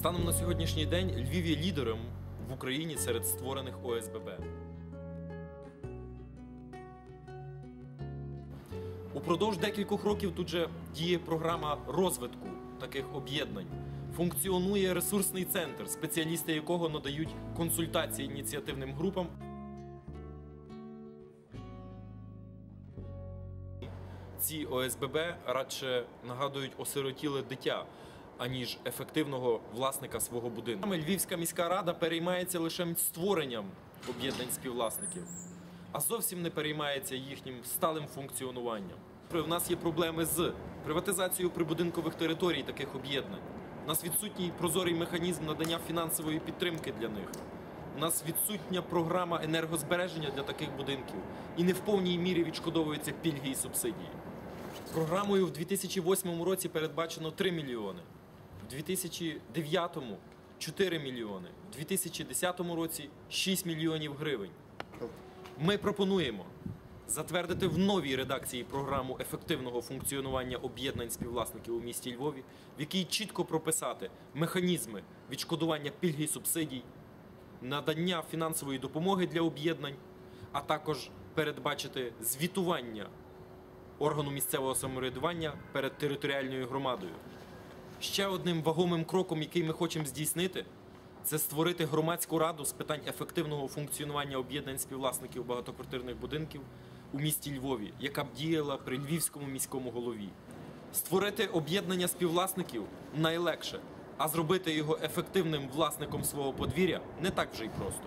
Станом на сьогоднішній день Львів є лідером в Україні серед створених ОСББ. Упродовж декількох років тут же діє програма розвитку таких об'єднань. Функціонує ресурсний центр, спеціалісти якого надають консультації ініціативним групам. Ці ОСББ радше нагадують осиротіле дитя, аніж ефективного власника свого будинку. Львівська міська рада переймається лише створенням об'єднань співвласників, а зовсім не переймається їхнім сталим функціонуванням. У нас є проблеми з приватизацією прибудинкових територій таких об'єднань. У нас відсутній прозорий механізм надання фінансової підтримки для них. У нас відсутня програма енергозбереження для таких будинків і не в повній мірі відшкодовуються пільги і субсидії. Програмою в 2008 році передбачено 3 мільйони, в 2009 – 4 мільйони, в 2010 році 6 мільйонів гривень. Ми пропонуємо затвердити в новій редакції програму ефективного функціонування об'єднань співвласників у місті Львові, в якій чітко прописати механізми відшкодування пільги субсидій, надання фінансової допомоги для об'єднань, а також передбачити звітування органу місцевого самоврядування перед територіальною громадою. Ще одним вагомим кроком, який ми хочемо здійснити, це створити громадську раду з питань ефективного функціонування об'єднань співвласників багатоквартирних будинків у місті Львові, яка б діяла при львівському міському голові. Створити об'єднання співвласників найлегше, а зробити його ефективним власником свого подвір'я не так вже й просто.